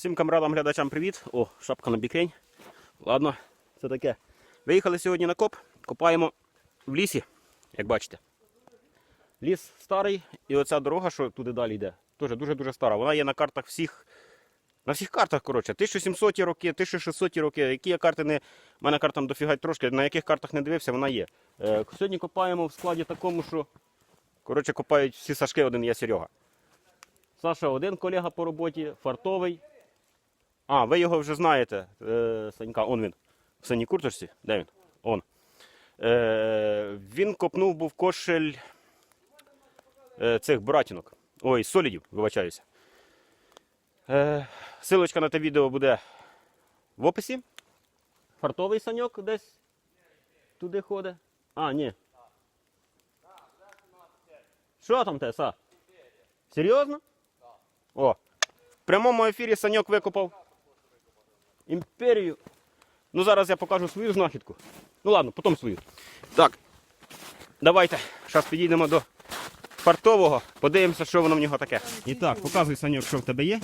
Всім камрадам, глядачам привіт. О, шапка на бікрень. Ладно, це таке. Виїхали сьогодні на коп, копаємо в лісі, як бачите. Ліс старий, і оця дорога, що туди далі йде, теж дуже-дуже стара. Вона є на картах всіх. На всіх картах, коротше, 1700 роки, 1600 роки, які я карти не. У мене картам дофіга трошки, на яких картах не дивився, вона є. Е, сьогодні копаємо в складі такому, що. Коротше, копають всі Сашки, один я Серега. Саша один колега по роботі, фартовий. А, ви його вже знаєте. Е, Санька, он він. В синій курточці. Де він? Он. Е, він копнув був кошель е, цих братінок. Ой, солідів, вибачаюся. Е, силочка на те відео буде в описі. Фартовий саньок десь туди ходить. А, ні. Що там те, Са? Серйозно? О. В прямому ефірі Саньок викопав імперію. Ну зараз я покажу свою знахідку. Ну ладно, потім свою. Так. Давайте. Зараз підійдемо до фартового, подивимося, що воно в нього таке. І так, показуй, Саньок, що в тебе є.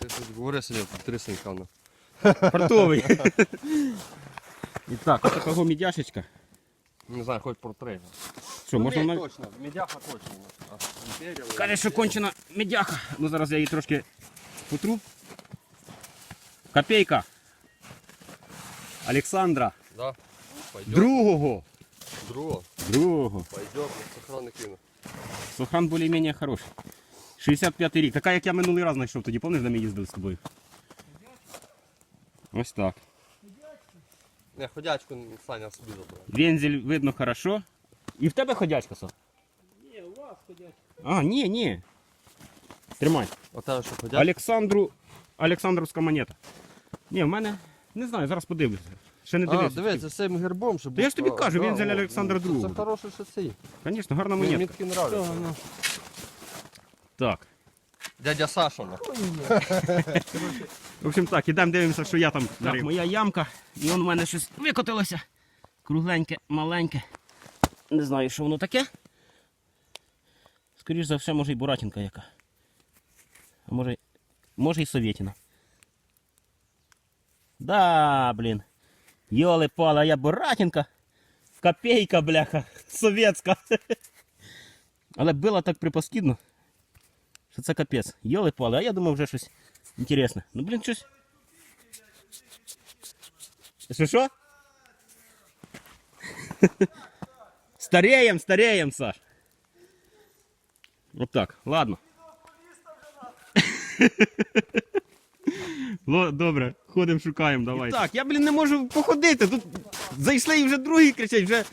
Ти тут говори собі три синкана. Фартовий. І так, ось такого мідяшечка. Не знаю, хоч про три. Що, можна на... точно, медяха точно. Імперія, Каже, що кончена медяха. Ну зараз я її трошки потру. Копейка. Олександра. Да. Пойдет. Другого. Другого. Другого. Пойдет, сохранно кину. Сохан більш-менш хороший. 65 рік. Така, як я минулий раз знайшов тоді, пам'ятаєш, де ми їздили з тобою? Ось так. Не, ходячку Саня собі забрав. Вензель видно хорошо. І в тебе ходячка, Со? Ні, у вас ходячка. А, ні, ні. Тримай. Оте, що ходячка. Олександру. Олександровська монета. Ні, в мене. Не знаю, зараз подивлюся. Ще не А, дивився. дивись, з цим гербом, щоб... Та я ж тобі кажу, да, Вензель о, Олександра ну, II. Це хороший шосей. Звісно, гарна Мені монетка. таки нравиться. Так. Дядя Саша. нахуй. В общем так, ідемо дивимося, що я там. Так, моя ямка, і он в мене щось викотилося. Кругленьке, маленьке. Не знаю, що воно таке. Скоріш за все, може і Буратінка яка. А може, може і Совєтіна. Да, блін. Йоли пала, я Буратінка. Копейка, бляха, совєтська. Але била так припаскідно. Що це капець. Йоли пали, а я думав вже щось інтересне. Ну, блін, щось. Що що? Стареем, стареем, Саш. Вот так, ладно. Ло, добре, ходимо, шукаємо, давай. Так, я, блін, не можу походити. Тут зайшли і вже другі кричать, вже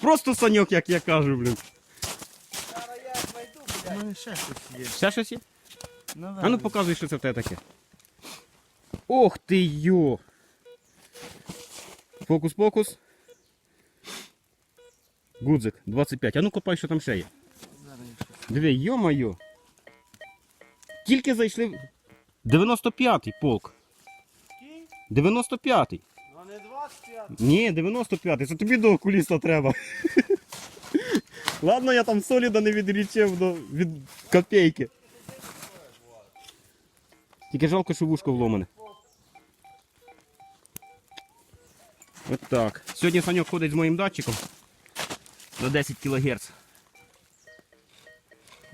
просто саньок, як я кажу, блін. У мене ще щось є. Ще щось є? Ну, А ну показуй, що це в тебе таке. Ох ти йо! Фокус-покус. Гудзик 25. А ну копай, що там ще є. Диви, йо-моє. Тільки зайшли. В- 95-й полк. 95-й. Ну не 25-й. Ні, 95-й. Це тобі до окуліста треба. Ладно, я там соліда не відрічив до, від копійки. Тільки жалко, що вушко вломане. От так. Сьогодні Саньок ходить з моїм датчиком на 10 кГц.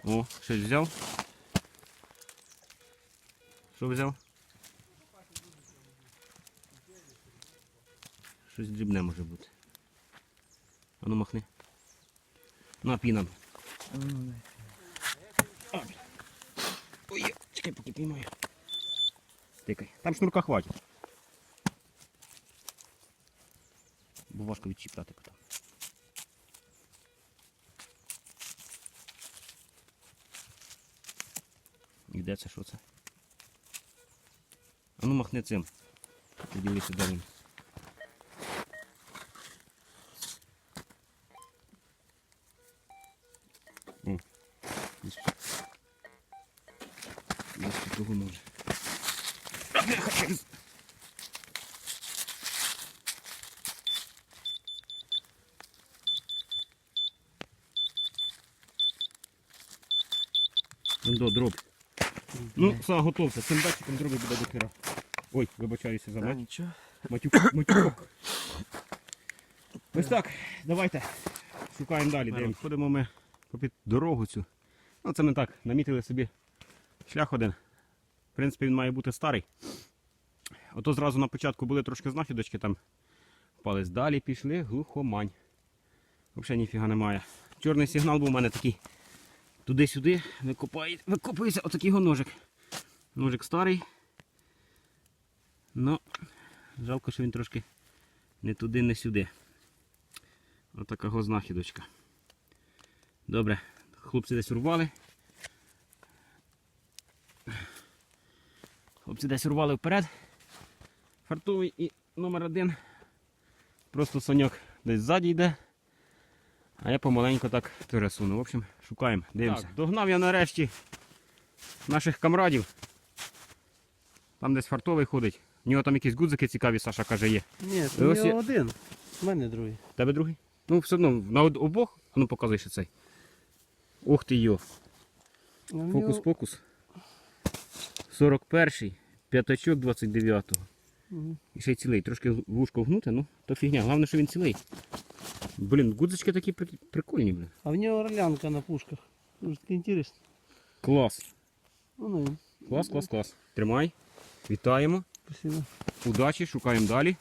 О, щось взяв. Що взяв? Щось дрібне може бути. А ну махни. На пінам. Ой, чекай, поки піймаю. Тикай. Там шнурка хватить. Бо важко відчіпляти потім. І це, що це? А ну махни цим. Подивися, де він. О, десь. Десь тут того може. А, бляха, через- Ну, до, дробь. Ну, все, готовся. Цим датчиком другий буде до хера. Ой, вибачаюся за мать. нічого. Матюк, матюк. Ось так, давайте. Шукаємо далі. Ходимо ми попід дорогу цю. Ну, це ми так, намітили собі шлях один. В принципі, він має бути старий. Ото зразу на початку були трошки знахідочки там. Впались далі, пішли, глухомань. Взагалі ніфіга немає. Чорний сигнал був у мене такий. Туди-сюди викопає, викопується отакий його ножик. Ножик старий. Ну, жалко, що він трошки не туди, не сюди. Отака його знахідочка. Добре, хлопці десь урвали. Хлопці десь урвали вперед. Фартовий і номер один. Просто саньок десь ззаді йде. А я помаленьку так теж суну. В общем, шукаємо, дивимося. Так, догнав я нарешті наших камрадів. Там десь фартовий ходить. У нього там якісь гудзики цікаві, Саша каже, є. Ні, Ви ось є- один. У мене другий. Тебе другий? Ну, все одно, на од- обох. А ну показуй ще цей. Ух ти йо. А в нього- Фокус-покус. 41-й, п'ятачок 29-го. Мгм. І ще й цілий. Трошки вушко вгнуте, ну, то фігня. Головне, що він цілий. Блін, гудзички такі при- прикольні, блін. А в нього орлянка на пушках. Дуже таке інтересно. Клас. Ну, ну. Клас, клас, клас. Тримай. Вітаємо. Спасибо. Удачі, шукаємо далі.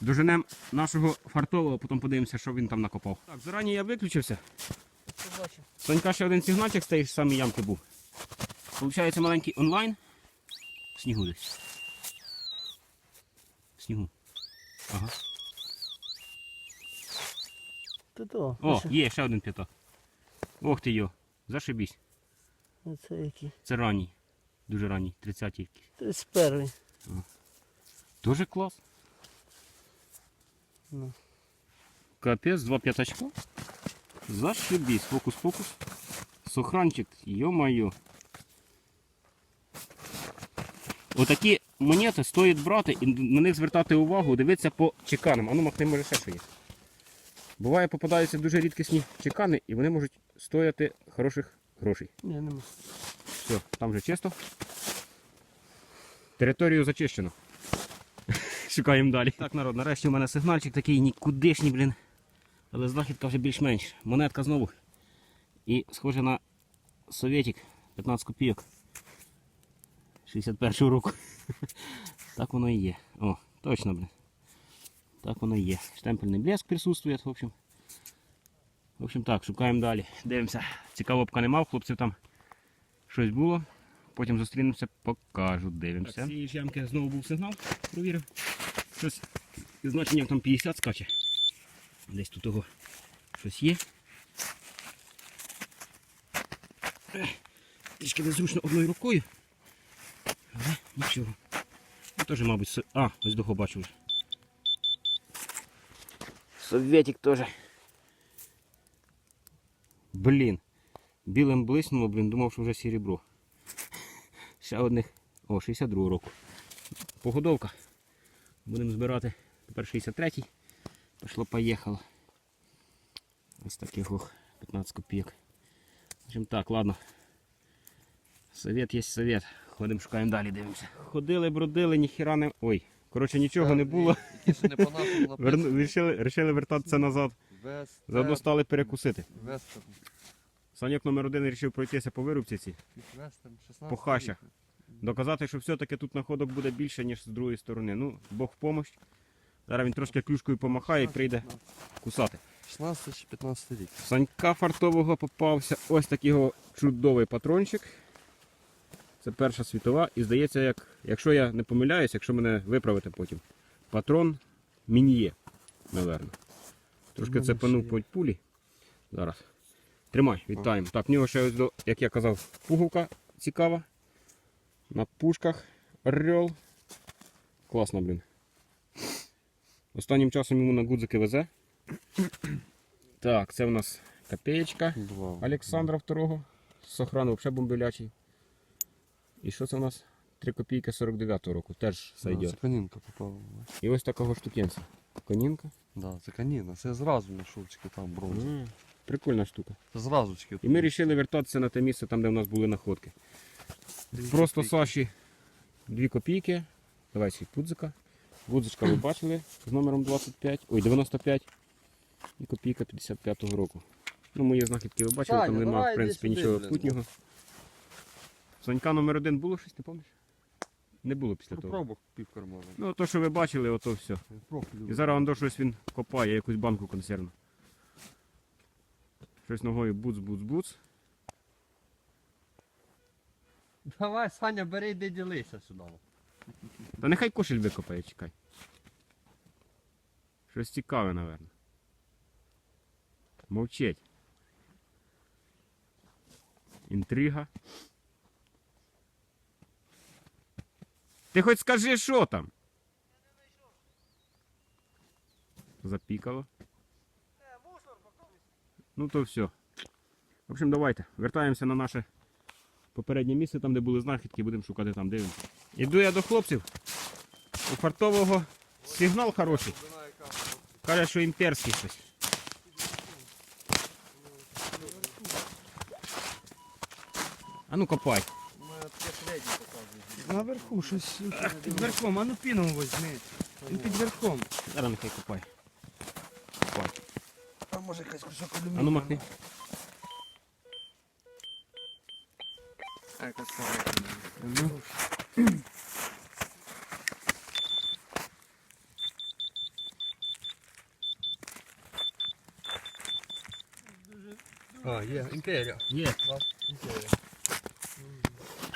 Доженемо нашого фартового, потім подивимося, що він там накопав. Так, зарані я виключився. Сонька ще один сигнальчик з тієї ж самої ямки був. Получається маленький онлайн. В снігу десь. В снігу. Ага. Та. О, є ще один п'ятак. Ох ти йо. Зашибісь. Оце який. Це ранній. Дуже ранній, 30-й. 31. Дуже клас. Ну. Капець, два п'ятачка. Зашибісь. Фокус-фокус. Сохранчик, йо-майо. Отакі монети стоїть брати і на них звертати увагу, дивитися по чеканам. А ну махни, може ще що є. Буває, попадаються дуже рідкісні чекани і вони можуть стояти хороших грошей. Ні, нема. Все, там вже чисто. Територію зачищено. Шукаємо далі. Так, народ, нарешті у мене сигнальчик такий нікудишній, блін. Але знахідка вже більш-менш. Монетка знову. І схоже на совєтик 15 копійок. 61 року. Так воно і є. О, точно, блін. Так воно і є. Штемпельний блеск присутствує, в общем. В общем так, шукаємо далі. Дивимося. Цікаво б нема, в хлопців там щось було. Потім зустрінемося, покажу, дивимося. Так, цієї ж ямки знову був сигнал, провірив. Щось із значенням там 50 скаче. Десь тут того щось є. Трішки незручно одною рукою. Але нічого. Ну, теж, мабуть, а, ось дого бачу вже. Совєтик теж. Блін. Білим блиснуло, блін, думав, що вже серебро. Ще одних. О, 62 року. Погодовка. Будемо збирати. Тепер 63-й. Пішло, поїхало. Ось таких ох, 15 копійок. В так, ладно. Совет є совет. Ходимо, шукаємо далі, дивимося. Ходили, бродили, ніхіра не. Ой. Коротше, нічого не було. Які ще не Верну... написано. Рішили, вертатися назад. Заодно стали перекусити. Вестер. Саняк номер один вирішив пройтися по вирубці цій. Вестер, 16 По хащах. Доказати, що все-таки тут находок буде більше, ніж з другої сторони. Ну, Бог в помощь. Зараз він трошки клюшкою помахає і прийде кусати. 16-15 рік. Санька фартового попався ось такий його чудовий патрончик. Це Перша світова. І здається, як, якщо я не помиляюсь, якщо мене виправити потім, патрон мін'є, напевно. Трошки це панув по пулі. Зараз. Тримай, вітаємо. Так, в нього ще ось, як я казав, пуговка цікава. На пушках орел. Класно, блін. Останнім часом йому на гудзики везе. Так, це в нас копеечка Олександра II. З охрану взагалі бомбилячий. І що це у нас? 3 копійки 49-го року. Теж Да, це канінка попала. І ось такого штукенця. Конінка. Да, це каніна. Це зразу на шовчики там бронза. Прикольна штука. Зразу. І ми вирішили вертатися на те місце, там, де у нас були находки. Просто Саші 2 копійки. Давай свій пудзика. Гудзичка ви бачили з номером 25, ой, 95 і копійка 55-го року. Ну, мої знахідки ви бачили, Саня, там немає, в принципі, нічого блін. путнього. Санька номер один було щось, не пам'ятаєш? Не було після того. Пробок пів кармана. Ну, то, що ви бачили, ото все. І зараз он до щось він копає, якусь банку консервну. Щось ногою буц-буц-буц. Давай, Саня, бери йди ділися сюди. Та нехай кошель викопає, чекай. Щось цікаве, напевно. Мовчить. Інтрига. Ти хоч скажи, що там? Запікало. Ну то все. В общем, давайте. Вертаємося на наше попереднє місце, там, де були знахідки, будемо шукати там, дивимося. Іду я до хлопців. У фартового сигнал хороший. Каже, що імперський щось. А ну копай. Наверху щось. Під верхом, а ну піном возьми. Він під верхом. Зараз нехай копай. Копай. А може якась кусок А ну махни. А. Ну. Є, імперія. Є. Імперія.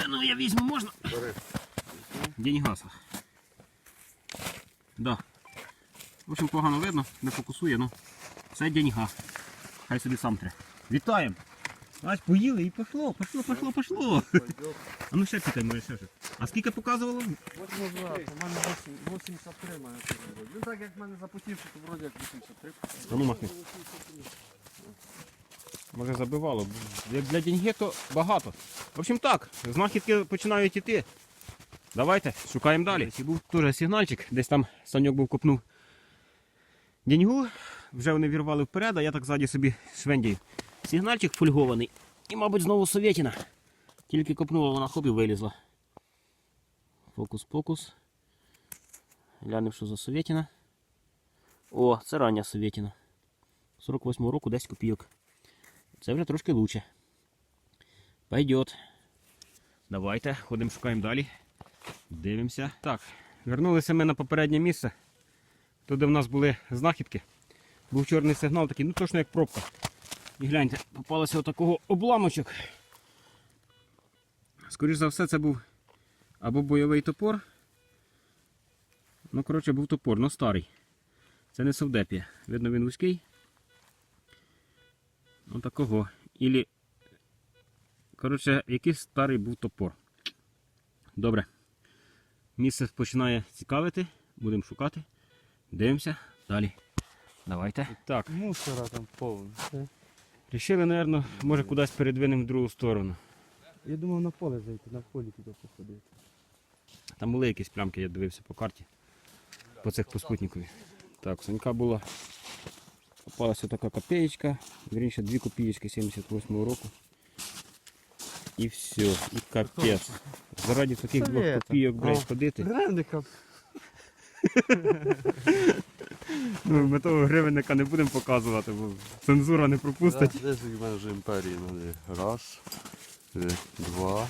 Ну я візьму, можна? Бери. Деньгаса. Да. В общем, погано видно, не фокусує, ну. Це деньга. Хай собі сам тре. Вітаємо! Аж поїли і пішло, пішло, пішло, пішло. А ну ще питай, може ще щось. А скільки показувало? От назад, у мене 83 має. Ну так як в мене запотівши, то вроді як 83. А ну махни. Може забивало. Як для деньги то багато. В общем так, знахідки починають іти. Давайте, шукаємо далі. І був теж сигнальчик, десь там Саньок був копнув деньгу. Вже вони вірвали вперед, а я так ззаді собі швендію. Сигнальчик фольгований. І, мабуть, знову совєтіна. Тільки копнула, вона хоп і вилізла. Фокус-покус. Глянемо, що за совєтіна. О, це рання совєтіна. 48 року 10 копійок. Це вже трошки лучше. Пойдет. Давайте, ходимо, шукаємо далі. Дивимося. Так, вернулися ми на попереднє місце. Тут, де в нас були знахідки. Був чорний сигнал такий, ну точно як пробка. І гляньте, попалося отакого обламочок. Скоріше за все, це був або бойовий топор. Ну, коротше, був топор, але старий. Це не совдепія. Видно, він вузький. Ну такого. Ілі. Коротше, якийсь старий був топор. Добре. Місце починає цікавити. Будемо шукати. Дивимося далі. Давайте. Так. Мусора там повно. Рішили, напевно, може кудись передвинемо в другу сторону. Я думав на поле зайти, на полі туди походити. Там були якісь плямки, я дивився по карті. По цих по спутникові. Так, Сонька була. Попалася така копеєчка. Вірніше, дві копієчки 78-го року. І все, і капець. Заради таких двох копійок, блядь, ходити. Грандика. Ну, ми того гривенника не будемо показувати, бо цензура не пропустить. Десь в мене вже імперії надає. Раз, е, два.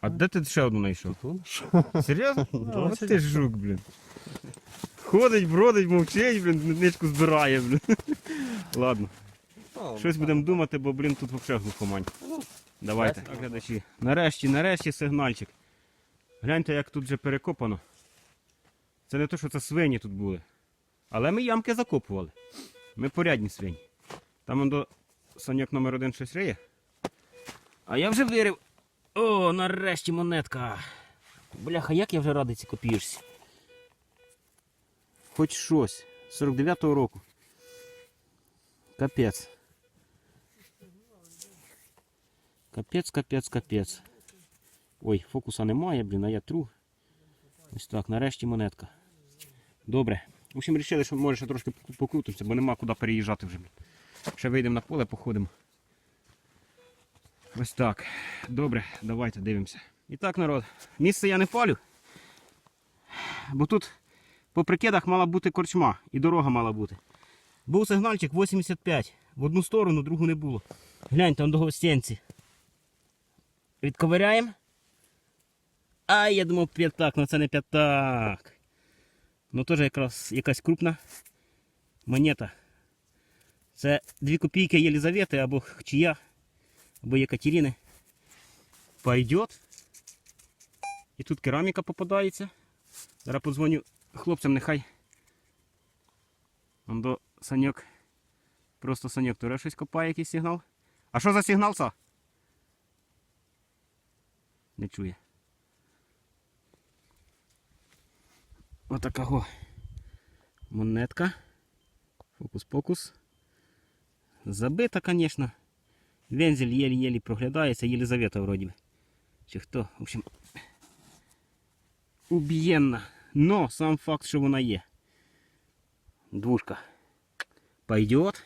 А де ти ще одну знайшов? Тут? Серйозно? Ось ти ж жук, блін. Ходить, бродить, мовчить, блін, ничку збирає, блін. Ладно. Щось будемо думати, бо, блін, тут взагалі глухомань. Давайте, так, глядачі. Нарешті, нарешті сигнальчик. Гляньте, як тут вже перекопано. Це не те, що це свині тут були. Але ми ямки закопували. Ми порядні свині. Там до саньок номер один щось риє. А я вже вирив. О, нарешті монетка. Бляха, як я вже радий ці копієшся. Хоч щось. 49-го року. Капець. Капець, капець, капець. Ой, фокуса немає, блін, а я тру. Ось так, нарешті монетка. Добре. В вирішили, що може ще трошки покрутимося, бо нема куди переїжджати вже. Ще вийдемо на поле, походимо. Ось так. Добре, давайте дивимося. І так, народ, місце я не палю. Бо тут по прикидах мала бути корчма і дорога мала бути. Був сигнальчик 85. В одну сторону, другу не було. Гляньте, он до гостянці. Відковиряємо. А, я думав п'ятак, але це не п'ятак. Ну теж якраз якась крупна монета. Це 2 копійки Єлизавети або чия, або Екатерини. Пойдет. І тут кераміка попадається. Зараз подзвоню хлопцям, нехай. Он до Саньок. Просто Саньок теж щось копає, якийсь сигнал. А що за сигнал, Са? Не чує. Отакого монетка. Фокус-покус. Забита, звісно. Вензель єлі-єлі проглядається, Єлизавета вроді. би. Чи хто? В общем. Убієнна. Но сам факт, що вона є. Двушка. Пойдет.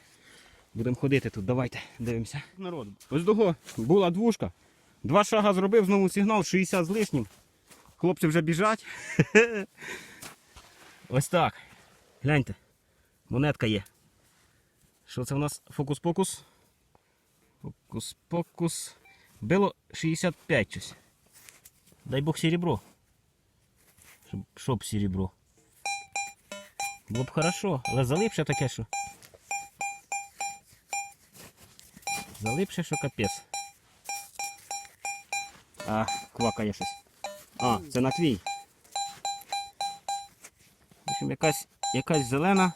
Будемо ходити тут, давайте, дивимося. Народ. Ось того була двушка. Два шага зробив, знову сигнал, 60 з лишнім. Хлопці вже біжать. Ось так. Гляньте. Монетка є. Що це в нас? Фокус-покус. Фокус-покус. Було 65 щось. Дай Бог серебро. Щоб, щоб серебро. Було б хорошо, але залипше таке, що. Залипше, що капець. А, квакає щось. А, це на твій. Общем, якась, якась зелена.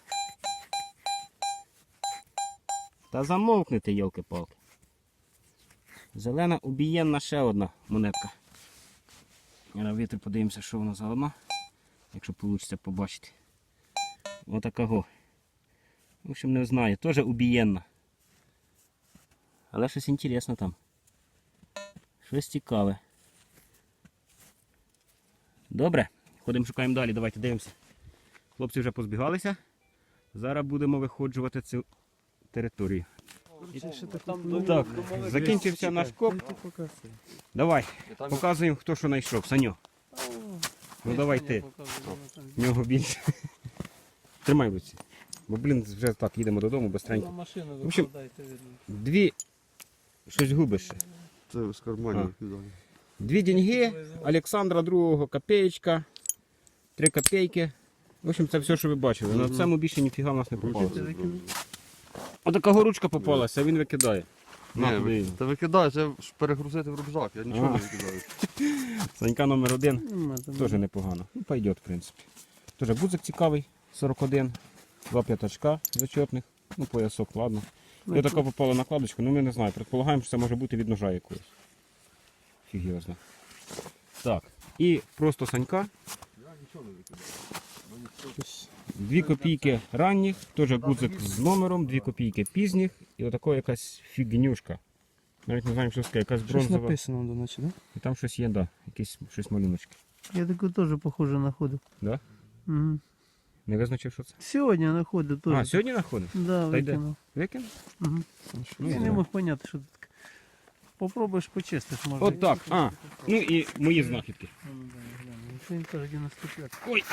Та замовкни ти, йолки-палки. Зелена убієнна ще одна монетка. На вітрі подивимося, що воно за одна. Якщо вийде побачити. Отакого. В общем, не знаю, теж убієнна. Але щось інтересне там. Щось цікаве. Добре, ходимо шукаємо далі, давайте дивимося. Хлопці вже позбігалися. Зараз будемо виходжувати цю територію. Так, закінчився наш коп. Давай, показуємо, хто що знайшов. Саню. Ну давай ти. В нього більше. Тримай в руці. Бо, блін, вже так їдемо додому быстренько. В общем. Дві. Щось губиш. Це з карманів Дві деньги, Олександра II копеєчка, три копейки. В общем, це все, що ви бачили. На цьому більше ніфіга в нас не попалося. Отака горучка попалася, а він викидає. На, Ні? Та викидай, це ж перегрузити в рюкзак, я нічого А. не викидаю. Санька номер один. Теж непогано. Ну, пойдет, в принципі. Теж гудзик цікавий, 41, два п'ятачка зачетних, ну поясок, ладно. І така попала накладочка, ну ми не знаємо. Предполагаємо, що це може бути від ножа якогось. Фіг його знає. Так. І просто санька. Дві копійки ранніх, теж гудзик з номером, дві копійки пізніх і отака якась фігнюшка. Навіть не знаємо, що це якась Щось написано до ночі, да? І там щось є, да, якісь щось малюночки. Я таку теж похоже знаходив. Да? Угу. Не визначив, що це. Сьогодні знаходив теж. А, сьогодні знаходив? Да, Та йде. викинув. Викинув? Угу. Ну, Я не мог поняти, що таке. Попробуєш почистиш, може. От так. А, ну і мої знахідки. Ну, да, гляну. Це він каже 95. Ой.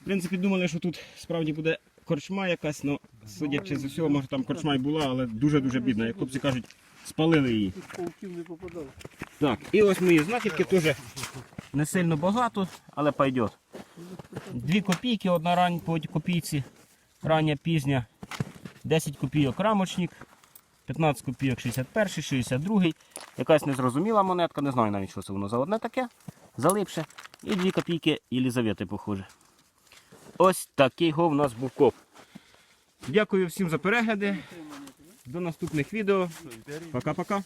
В принципі, думали, що тут справді буде корчма якась, але судячи з усього, може там корчма й була, але дуже-дуже бідна. Як хлопці кажуть, спалили її. Так, і ось мої знахідки теж не сильно багато, але пойдет. Дві копійки, одна рань по копійці, рання пізня, 10 копійок рамочник, 15 копійок 61, 62, якась незрозуміла монетка, не знаю навіть, що це воно за одне таке, залипше. І 2 копійки Єлізавети, похоже. Ось такий го в нас був коп. Дякую всім за перегляди. До наступних відео. Пока-пока.